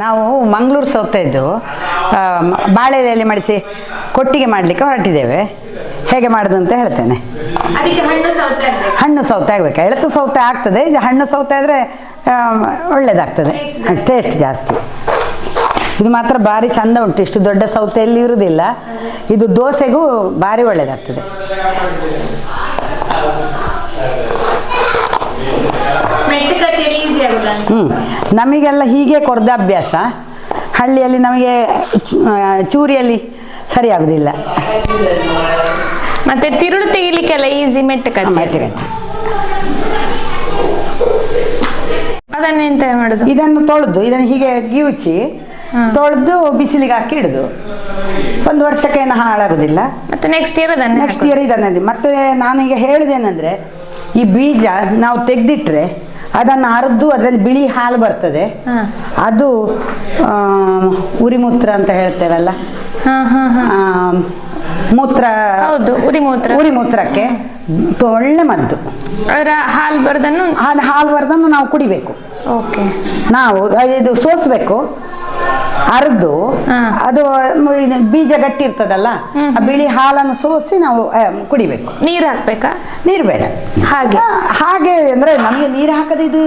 ನಾವು ಮಂಗಳೂರು ಸೌತೆ ಇದ್ದು ಬಾಳೆಲೆಯಲ್ಲಿ ಬಾಳೆ ಮಡಿಸಿ ಕೊಟ್ಟಿಗೆ ಮಾಡಲಿಕ್ಕೆ ಹೊರಟಿದ್ದೇವೆ. ಹೇಗೆ ಮಾಡೋದು ಅಂತ ಹೇಳ್ತೇನೆ. ಅದಕ್ಕೆ ಹಣ್ಣು ಸೌತೆ ಆಗ್ಬೇಕು. ಹಣ್ಣು ಸೌತೆ ಆಗಬೇಕು. ಎಳತು ಸೌತೆ ಆಗ್ತದೆ. ಇದು ಹಣ್ಣು ಸೌತೆ ಆದರೆ ಒಳ್ಳೆಯದಾಗ್ತದೆ ಟೇಸ್ಟ್ ಜಾಸ್ತಿ. ಇದು ಮಾತ್ರ ಭಾರಿ ಚಂದ ಉಂಟು. ಇಷ್ಟು ದೊಡ್ಡ ಸೌತೆಯಲ್ಲಿ ಇರುವುದಿಲ್ಲ ಇದು ದೋಸೆಗೂ ಭಾರಿ ಒಳ್ಳೆಯದಾಗ್ತದೆ ಹ್ಞೂ ನಮಗೆಲ್ಲ ಹೀಗೆ ಕೊರ್ದ ಅಭ್ಯಾಸ. ಹಳ್ಳಿಯಲ್ಲಿ ನಮಗೆ ಚೂರಿಯಲ್ಲಿ ಸರಿ ಆಗುದಿಲ್ಲ. ಮತ್ತೆ ತಿರುಳು ತೆಗಿಲಿಕ್ಕೆಲ್ಲ ಈಸಿ ಮೆಟ್ಟು ಕಟ್ಟಿ ಮೆಟ್ಟಗತ್ತಿ ಅದನ್ನೆಂತ ಮಾಡುದು? ಇದನ್ನು ತೊಳೆದು ಇದನ್ನು ಹೀಗೆ ಗಿವುಚಿ ತೊಳೆದು ಬಿಸಿಲಿಗೆ ಹಾಕಿ ಇಡುದು. ಒಂದು ವರ್ಷಕ್ಕೆ ಏನು ಹಾಳಾಗುದಿಲ್ಲ. ಮತ್ತೆ ನೆಕ್ಸ್ಟ್ ಇಯರ್ ಅದನ್ನ ನೆಕ್ಸ್ಟ್ ಇಯರ್ ಇದನ್ನ. ಮತ್ತೆ ನಾನೀಗ ಹೇಳಿದೇನೆಂದ್ರೆ ಈ ಬೀಜ ನಾವು ತೆಗೆದಿಟ್ರೆ ಅದನ್ನು ಅರ್ದು ಅದರಲ್ಲಿ ಬಿಳಿ ಹಾಲು ಬರ್ತದೆ. ಅದು ಉರಿಮೂತ್ರ ಅಂತ ಹೇಳ್ತೇವಲ್ಲ? ಮೂತ್ರ ಹೌದು ಉರಿ ಮೂತ್ರ ಉರಿ ಮೂತ್ರಕ್ಕೆ ಒಳ್ಳೆ ಮದ್ದು. ಅದರ ಹಾಲು ಬರ್ದನ್ನು ಹಾಲು ಬರ್ದನ್ನು ನಾವು ಕುಡಿಬೇಕು. ಓಕೆ. ನಾವು ಇದು ಸೋಸ್ಬೇಕು. ಅರ್ದು ಅದು ಇದು ಬೀಜ ಗಟ್ಟಿ ಇರ್ತದಲ್ಲ ಆ ಬಿಳಿ ಹಾಲನ್ನು ಸೋಸಿ ನಾವು ಆ, ಕುಡಿಬೇಕು. ನೀರು ಹಾಕ್ಬೇಕಾ? ನೀರು ಬೇಡ. ಹಾಗೆ? ಹಾಗೆ ಅಂದ್ರೆ ನಮಗೆ ನೀರು ಹಾಕದೆ ಇದು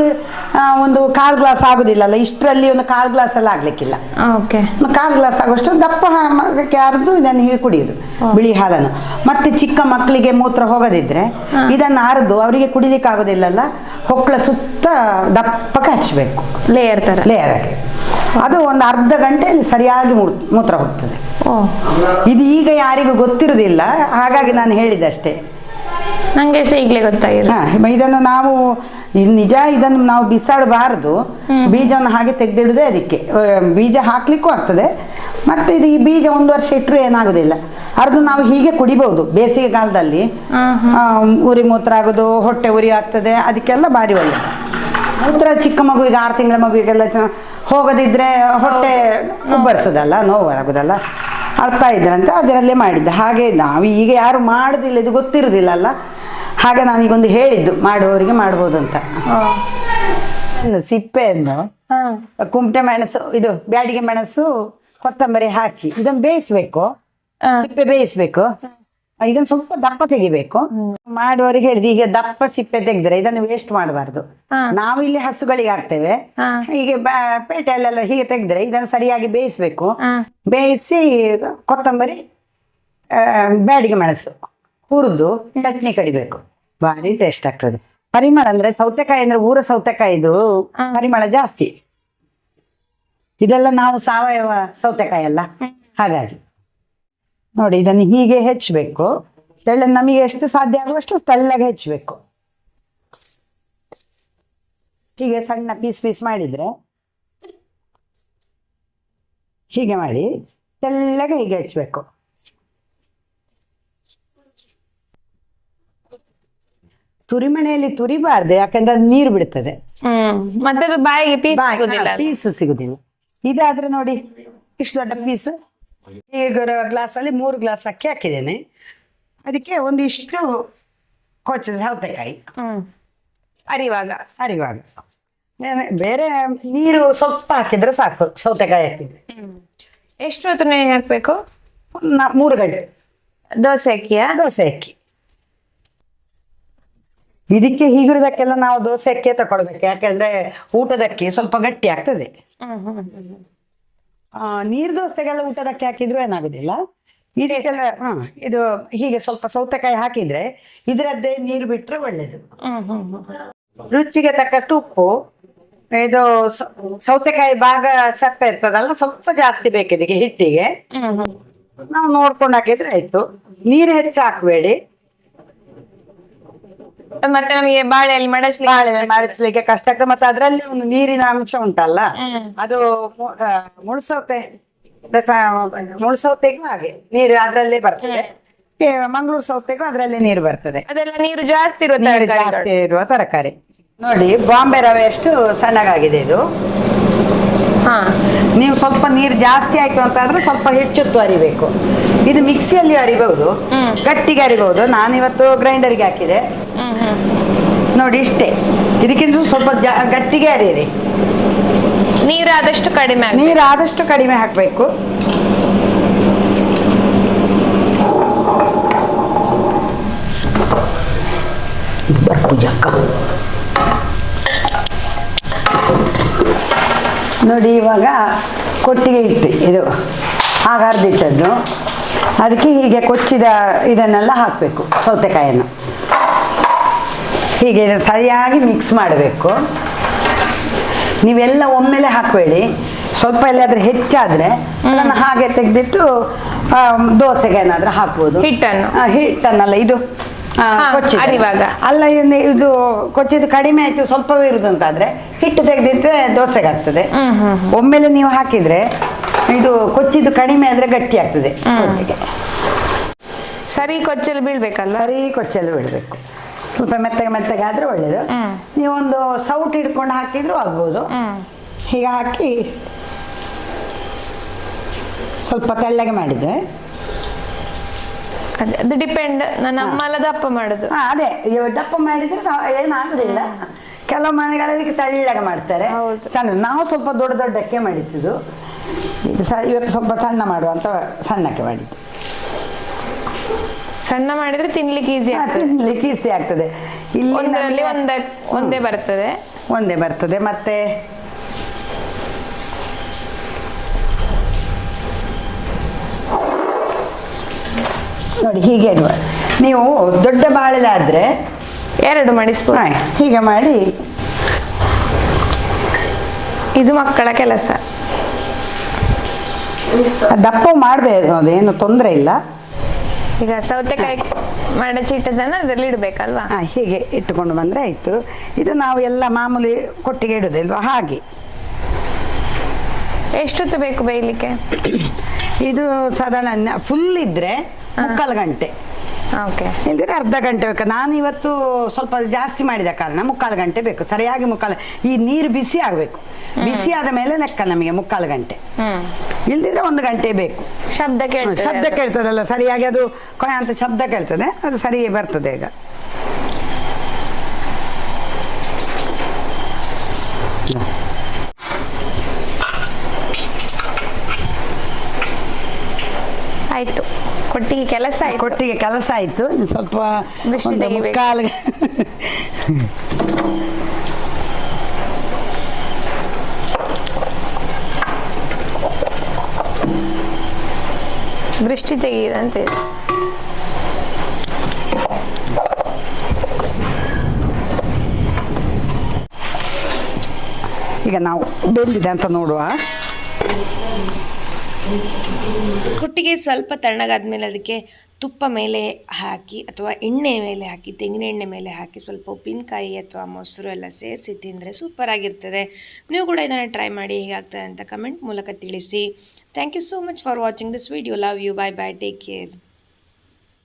ಆ, ಒಂದು ಕಾಲ್ ಗ್ಲಾಸ್ ಆಗುದಿಲ್ಲಲ್ಲ ಇಷ್ಟರಲ್ಲಿ ಒಂದು ಕಾಲ್ ಗ್ಲಾಸ್ ಎಲ್ಲ ಆಗ್ಲಿಕ್ಕಿಲ್ಲ. ಓಕೆ. ಒಂದು ಕಾಲು ಗ್ಲಾಸ್ ಆಗುವಷ್ಟು ದಪ್ಪ ಅರ್ದು ಇದನ್ನು ಹೀಗೆ ಕುಡಿಯುದು ಬಿಳಿ ಹಾಲನ್ನು. ಮತ್ತೆ ಚಿಕ್ಕ ಮಕ್ಕಳಿಗೆ ಮೂತ್ರ ಹೋಗದಿದ್ರೆ ಇದನ್ನು ಅರ್ದು ಅವರಿಗೆ ಕುಡಿಲಿಕ್ಕೆ ಆಗೋದಿಲ್ಲಲ್ಲ ಹೊಕ್ಕಳ ಸುತ್ತ ದಪ್ಪಕ್ಕೆ ಹಚ್ಚಬೇಕು ಲೇಯರ್ ತರ. ಲೇಯರ್ ಆಗಿ. ಅದು ಒಂದು ಅರ್ಧ ಗಂಟೆಯಲ್ಲಿ ಸರಿಯಾಗಿ ಮೂತ್ರ ಹೋಗ್ತದೆ. ಇದು ಈಗ ಯಾರಿಗೂ ಗೊತ್ತಿರುವುದಿಲ್ಲ ಹಾಗಾಗಿ ನಾನು ಹೇಳಿದಷ್ಟೇ ನಂಗೆ ಸಹ ಈಗಲೇ ಗೊತ್ತಾಗಿದೆ. ಇದನ್ನು ನಾವು ನಿಜ ಇದನ್ನು ನಾವು ಬಿಸಾಡಬಾರದು. ಬೀಜವನ್ನು ಹಾಗೆ ತೆಗೆದಿಡುದೇ ಅದಕ್ಕೆ. ಬೀಜ ಹಾಕ್ಲಿಕ್ಕೂ ಆಗ್ತದೆ. ಮತ್ತೆ ಇದು ಈ ಬೀಜ ಒಂದು ವರ್ಷ ಇಟ್ಟರು ಏನಾಗುದಿಲ್ಲ. ಅರ್ದು ನಾವು ಹೀಗೆ ಕುಡಿಬಹುದು ಬೇಸಿಗೆ ಕಾಲದಲ್ಲಿ. ಉರಿ ಮೂತ್ರ ಆಗೋದು ಹೊಟ್ಟೆ ಉರಿ ಆಗ್ತದೆ ಅದಕ್ಕೆಲ್ಲ ಭಾರಿ ಒಳ್ಳೆಯದು ಮೂತ್ರ ಚಿಕ್ಕ ಮಗುವಿಗೆ ಆರು ತಿಂಗಳ ಮಗುವಿಗೆಲ್ಲ ಹೋಗದಿದ್ರೆ ಹೊಟ್ಟೆ ಉಬ್ಬರಿಸೋದಲ್ಲ ನೋವು ಆಗೋದಲ್ಲ ಅರ್ಥ ಇದ್ರಂತೆ ಅದರಲ್ಲೇ ಮಾಡಿದ್ದೆ. ಹಾಗೆ ನಾವು ಈಗ ಯಾರು ಮಾಡೋದಿಲ್ಲ ಇದು ಗೊತ್ತಿರೋದಿಲ್ಲಲ್ಲ. ಹಾಗೆ ನಾನೀಗೊಂದು ಹೇಳಿದ್ದು ಮಾಡುವವರಿಗೆ ಮಾಡ್ಬೋದು ಅಂತ. ಸಿಪ್ಪೆಯನ್ನು ಕುಮಟೆ ಕುಂಟೆ ಮೆಣಸು ಇದು ಬ್ಯಾಡಿಗೆ ಮೆಣಸು ಕೊತ್ತಂಬರಿ ಹಾಕಿ ಇದನ್ನು ಬೇಯಿಸ್ಬೇಕು. ಸಿಪ್ಪೆ ಬೇಯಿಸ್ಬೇಕು. ಇದನ್ನು ಸ್ವಲ್ಪ ದಪ್ಪ ತೆಗಿಬೇಕು. ಮಾಡುವವರಿಗೆ ಹೇಳಿದ್ರೆ ಈಗ ದಪ್ಪ ಸಿಪ್ಪೆ ತೆಗೆದ್ರೆ ಇದನ್ನು ವೇಸ್ಟ್ ಮಾಡಬಾರ್ದು. ನಾವು ಇಲ್ಲಿ ಹಸುಗಳಿಗೆ ಹಾಕ್ತೇವೆ. ಈಗ ಹೀಗೆ ಪೇಟೆಯಲ್ಲೆಲ್ಲ ಹೀಗೆ ತೆಗೆದ್ರೆ ಇದನ್ನು ಸರಿಯಾಗಿ ಬೇಯಿಸ್ಬೇಕು. ಬೇಯಿಸಿ ಕೊತ್ತಂಬರಿ ಬ್ಯಾಡಿಗೆ ಮೆಣಸು ಹುರಿದು ಚಟ್ನಿ ಕಡಿಬೇಕು. ಭಾರಿ ಟೇಸ್ಟ್ ಆಗ್ತದೆ. ಪರಿಮಳ ಅಂದ್ರೆ ಸೌತೆಕಾಯಿ ಅಂದ್ರೆ ಊರ ಸೌತೆಕಾಯಿದು ಪರಿಮಳ ಜಾಸ್ತಿ. ಇದೆಲ್ಲ ನಾವು ಸಾವಯವ ಸೌತೆಕಾಯಿ ಅಲ್ಲ. ಹಾಗಾಗಿ. ನೋಡಿ ಇದನ್ನು ಹೀಗೆ ಹೆಚ್ಚಬೇಕು. ತೆಳ್ಳ ನಮಗೆ ಎಷ್ಟು ಸಾಧ್ಯ ಆಗುವಷ್ಟು ತೆಳ್ಳಗೆ ಹೆಚ್ಚಬೇಕು. ಹೀಗೆ ಸಣ್ಣ ಪೀಸ್ ಪೀಸ್ ಮಾಡಿದ್ರೆ ಹೀಗೆ ಮಾಡಿ ತೆಳ್ಳಗೆ ಹೀಗೆ ಹೆಚ್ಚಬೇಕು. ತುರಿಮಣೆಯಲ್ಲಿ ತುರಿಬಾರ್ದು ಯಾಕಂದ್ರೆ ಅದು ನೀರು ಬಿಡ್ತದೆ. ಹ್ಮ್ ಮತ್ತೆ ಬಾಯಿಗೆ ಪೀಸ್ ಸಿಗುದಿಲ್ಲ ಪೀಸ್ ಸಿಗುದಿಲ್ಲ. ಇದಾದ್ರೆ ನೋಡಿ ಇಷ್ಟು ದೊಡ್ಡ ಪೀಸ್. ಈಗ ಗ್ಲಾಸ್ ಅಲ್ಲಿ ಮೂರು ಗ್ಲಾಸ್ ಅಕ್ಕಿ ಹಾಕಿದ್ದೇನೆ. ಅದಕ್ಕೆ ಒಂದಿಷ್ಟು ಕೊಚ್ಚ ಸೌತೆಕಾಯಿ. ಹ್ಮ್. ಅರಿವಾಗ. ಅರಿವಾಗ. ಬೇರೆ ನೀರು ಸ್ವಲ್ಪ ಹಾಕಿದ್ರೆ ಸಾಕು ಸೌತೆಕಾಯಿ ಹಾಕಿದ್ರೆ. ಹ್ಮ್. ಎಷ್ಟು ಹೊತ್ತು ನೆನೆ ಹಾಕ್ಬೇಕು? ಮೂರು ಗಂಟೆ. ದೋಸೆ ಅಕ್ಕಿಯ? ದೋಸೆ ಅಕ್ಕಿ. ಇದಕ್ಕೆ ಹೀಗಿರೋದಕ್ಕೆಲ್ಲ ನಾವು ದೋಸೆ ಅಕ್ಕಿ ತಗೊಳ್ಬೇಕು ಯಾಕಂದ್ರೆ ಊಟದಕ್ಕೆ ಸ್ವಲ್ಪ ಗಟ್ಟಿ ಆಗ್ತದೆ. ನೀರು ದೋಸೆಗೆಲ್ಲ ಊಟದಕ್ಕೆ ಹಾಕಿದ್ರು ಏನಾಗುದಿಲ್ಲ? ಇದಕ್ಕೆಲ್ಲ ಹಾ ಇದು ಹೀಗೆ ಸ್ವಲ್ಪ ಸೌತೆಕಾಯಿ ಹಾಕಿದ್ರೆ ಇದರದ್ದೇ ನೀರು ಬಿಟ್ರೆ ಒಳ್ಳೇದು. ರುಚಿಗೆ ತಕ್ಕಷ್ಟು ಉಪ್ಪು ಇದು ಸ- ಸೌತೆಕಾಯಿ ಭಾಗ ಸಪ್ಪೆ ಇರ್ತದಲ್ಲ ಸ್ವಲ್ಪ ಜಾಸ್ತಿ ಬೇಕು ಇದಕ್ಕೆ ಹಿಟ್ಟಿಗೆ ನಾವು ನೋಡ್ಕೊಂಡು ಹಾಕಿದ್ರೆ ಆಯ್ತು. ನೀರು ಹೆಚ್ಚು ಹಾಕಬೇಡಿ ಮತ್ತೆ ನಮಗೆ ಬಾಳೆಯಲ್ಲಿ ಮಡಚಲಿಕ್ಕೆ ಬಾಳೆ ಮಡಚಲಿಕ್ಕೆ ಕಷ್ಟ ಆಗ್ತದೆ. ಮತ್ತೆ ಅದರಲ್ಲಿ ಒಂದು ನೀರಿನ ಅಂಶ ಉಂಟಲ್ಲ? ಅದು ಮುಳ್ಸೌತೆ ಮುಳ್ಸೌತೆಗೂ ಹಾಗೆ ನೀರು ಅದರಲ್ಲೇ ಬರ್ತದೆ. ಮಂಗಳೂರು ಸೌತೆಗೂ ಅದರಲ್ಲೇ ನೀರು ಬರ್ತದೆ. ಅದೆಲ್ಲ ನೀರು ಜಾಸ್ತಿ ಇರುವ ನೀರು ಜಾಸ್ತಿ ಇರುವ ತರಕಾರಿ. ನೋಡಿ ಬಾಂಬೆ ರವೆ ಅಷ್ಟು ಸಣ್ಣಗಾಗಿದೆ ಇದು. ಹಾ. ನೀವು ಸ್ವಲ್ಪ ನೀರು ಜಾಸ್ತಿ ಆಯ್ತು ಅಂತ ಆದ್ರೆ ಸ್ವಲ್ಪ ಹೆಚ್ಚೊತ್ತು ಅರಿಬೇಕು. ಇದು ಮಿಕ್ಸಿಯಲ್ಲಿ ಅರಿಬಹುದು. ಗಟ್ಟಿಗೆ ಅರಿಬಹುದು. ನಾನಿವತ್ತು ಗ್ರೈಂಡರ್ಗೆ ಹಾಕಿದೆ. ನೋಡಿ ಇಷ್ಟೇ. ಇದಕ್ಕಿಂತ ಸ್ವಲ್ಪ ಗಟ್ಟಿಗೆ ಅರಿಯಿರಿ ನೀರು ಆದಷ್ಟು ಕಡಿಮೆ ನೀರಾದಷ್ಟು ನೀರು ಆದಷ್ಟು ಕಡಿಮೆ ಹಾಕಬೇಕು. ಪೂಜಕ್ಕ. ನೋಡಿ ಇವಾಗ ಕೊಟ್ಟಿಗೆ ಇಟ್ಟು ಇದು. ಆಗ ಅರ್ದಿಟ್ಟದ್ದು. ಅದಕ್ಕೆ ಹೀಗೆ ಕೊಚ್ಚಿದ ಇದನ್ನೆಲ್ಲ ಹಾಕಬೇಕು ಸೌತೆಕಾಯನ್ನು ಹೀಗೆ ಸರಿಯಾಗಿ ಮಿಕ್ಸ್ ಮಾಡಬೇಕು. ನೀವೆಲ್ಲ ಒಮ್ಮೆಲೆ ಹಾಕಬೇಡಿ. ಸ್ವಲ್ಪ ಎಲ್ಲಾದ್ರೂ ಹೆಚ್ಚಾದರೆ ಅದನ್ನು ಹಾಗೆ ತೆಗೆದಿಟ್ಟು ದೋಸೆಗೆ ಏನಾದರೂ ಹಾಕ್ಬೋದು. ಹಿಟ್ಟನ್ನು. ಹಿಟ್ಟನ್ನಲ್ಲ ಇದು ಅರಿವಾಗ. ಅಲ್ಲ ಇದು ಕೊಚ್ಚಿದ್ದು ಕಡಿಮೆ ಆಯ್ತು ಸ್ವಲ್ಪವೇ ಇರುದು ಅಂತಾದ್ರೆ ಹಿಟ್ಟು ತೆಗೆದಿದ್ರೆ ದೋಸೆಗೆ ಆಗ್ತದೆ. ಒಮ್ಮೆಲೆ ನೀವು ಹಾಕಿದ್ರೆ ಇದು ಕೊಚ್ಚಿದ್ದು ಕಡಿಮೆ ಆದ್ರೆ ಗಟ್ಟಿ ಆಗ್ತದೆ ಸರಿ ಕೊಚ್ಚಲು ಬೀಳ್ಬೇಕಲ್ಲ ಸರಿ ಕೊಚ್ಚಲು ಬೀಳ್ಬೇಕು. ಸ್ವಲ್ಪ ಮೆತ್ತಗೆ ಮೆತ್ತಗೆ ಆದ್ರೆ ಒಳ್ಳೇದು. ನೀವೊಂದು ಸೌಟ್ ಹಿಡ್ಕೊಂಡು ಹಾಕಿದ್ರು ಆಗ್ಬೋದು. ಹೀಗೆ ಹಾಕಿ ಸ್ವಲ್ಪ ತೆಳ್ಳಗೆ ಮಾಡಿದ್ರೆ ಅದೇ ಡಿಪೆಂಡ್ ನನ್ನ ಅಮ್ಮಲ್ಲ ದಪ್ಪ ಮಾಡುದು. ಹಾ ಅದೇ. ಇವ ದಪ್ಪ ಮಾಡಿದ್ರೆ ನಾವು ಏನಾಗುದಿಲ್ಲ ಕೆಲವು ಮನೆಗಳಲ್ಲಿ ತಳ್ಳಗೆ ಮಾಡ್ತಾರೆ. ಹೌದು. ಸಣ್ಣ ನಾವು ಸ್ವಲ್ಪ ದೊಡ್ಡ ದೊಡ್ಡಕ್ಕೆ ಮಾಡಿಸುದು. ಇದು ಸ ಇವತ್ತು ಸ್ವಲ್ಪ ಸಣ್ಣ ಮಾಡುವಂತ ಸಣ್ಣಕ್ಕೆ ಮಾಡಿದ್ದು. ಸಣ್ಣ ಮಾಡಿದ್ರೆ ತಿನ್ಲಿಕ್ಕೆ ಈಸಿ ಆಗ್ತದೆ. ತಿನ್ಲಿಕ್ಕೆ ಈಸಿ ಆಗ್ತದೆ. ಇಲ್ಲಿ ಒಂದರಲ್ಲಿ ನಮಗೆ ಒಂದ ಒಂದೇ ಬರ್ತದೆ. ಒಂದೇ ಬರ್ತದೆ. ಮತ್ತೆ? ನೋಡಿ ಹೀಗೆ ಇಡುವ ನೀವು ದೊಡ್ಡ ಬಾಳೆಲಾದ್ರೆ ಎರಡು ಮಡಿ ಸ್ಪೂನ್ ಹೀಗೆ ಮಾಡಿ. ಇದು ಮಕ್ಕಳ ಕೆಲಸ. ದಪ್ಪ ಮಾಡಬೇಕು ಅದೇನು ತೊಂದರೆ ಇಲ್ಲ. ಈಗ ಸೌತೆಕಾಯಿ ಮಡಚಿಟ್ಟದನ್ನು ಅದರಲ್ಲಿ ಇಡಬೇಕಲ್ವಾ? ಹೀಗೆ ಇಟ್ಟುಕೊಂಡು ಬಂದರೆ ಆಯಿತು. ಇದು ನಾವು ಎಲ್ಲ ಮಾಮೂಲಿ ಕೊಟ್ಟಿಗೆ ಇಡೋದಿಲ್ವಾ ಹಾಗೆ. ಎಷ್ಟೊತ್ತು ಬೇಕು ಬೇಯಲಿಕ್ಕೆ? ಇದು ಸಾಧಾರಣ ಫುಲ್ ಇದ್ರೆ ಮುಕ್ಕಾಲು ಗಂಟೆ. ಓಕೆ. ಇಲ್ದಿದ್ರೆ ಅರ್ಧ ಗಂಟೆ ಬೇಕು. ನಾನು ಇವತ್ತು ಸ್ವಲ್ಪ ಜಾಸ್ತಿ ಮಾಡಿದ ಕಾರಣ ಮುಕ್ಕಾಲು ಗಂಟೆ ಬೇಕು. ಸರಿಯಾಗಿ ಮುಕ್ಕಾಲು ಈ ನೀರು ಬಿಸಿ ಆಗಬೇಕು. ಬಿಸಿ ಆದ ಮೇಲೆ ಲೆಕ್ಕ ನಮಗೆ ಮುಕ್ಕಾಲು ಗಂಟೆ. ಇಲ್ದಿದ್ರೆ ಒಂದು ಗಂಟೆ ಬೇಕು. ಶಬ್ದ ಕೇಳ್ತದೆ ಶಬ್ದ ಕೇಳ್ತದಲ್ಲ ಸರಿಯಾಗಿ ಅದು ಕೊಯ ಅಂತ ಶಬ್ದ ಕೇಳ್ತದೆ ಅದು ಸರಿ ಬರ್ತದೆ ಈಗ ಆಯ್ತು ಕೊಟ್ಟಿಗೆ ಕೆಲಸ ಆಯ್ತು. ಕೊಟ್ಟಿಗೆ ಕೆಲಸ ಆಯ್ತು. ಸ್ವಲ್ಪ ದೃಷ್ಟಿ ಒಂದು. ಮುಕ್ಕಾಲು ದೃಷ್ಟಿ ತೆಗೆಯಿದಂತೆ ಈಗ ನಾವು ಬೆಂದಿದೆ ಅಂತ ನೋಡುವ. ಕೊಟ್ಟಿಗೆ ಸ್ವಲ್ಪ ತಣ್ಣಗಾದ್ಮೇಲೆ ಅದಕ್ಕೆ ತುಪ್ಪ ಮೇಲೆ ಹಾಕಿ ಅಥವಾ ಎಣ್ಣೆ ಮೇಲೆ ಹಾಕಿ, ತೆಂಗಿನ ಎಣ್ಣೆ ಮೇಲೆ ಹಾಕಿ ಸ್ವಲ್ಪ ಉಪ್ಪಿನಕಾಯಿ ಅಥವಾ ಮೊಸರು ಎಲ್ಲ ಸೇರಿಸಿ ತಿಂದರೆ ಸೂಪರ್ ಆಗಿರ್ತದೆ. ನೀವು ಕೂಡ ಇದನ್ನು ಟ್ರೈ ಮಾಡಿ ಹೇಗಾಗ್ತದೆ ಅಂತ ಕಮೆಂಟ್ ಮೂಲಕ ತಿಳಿಸಿ. Thank you so much for watching this video love you bye bye take care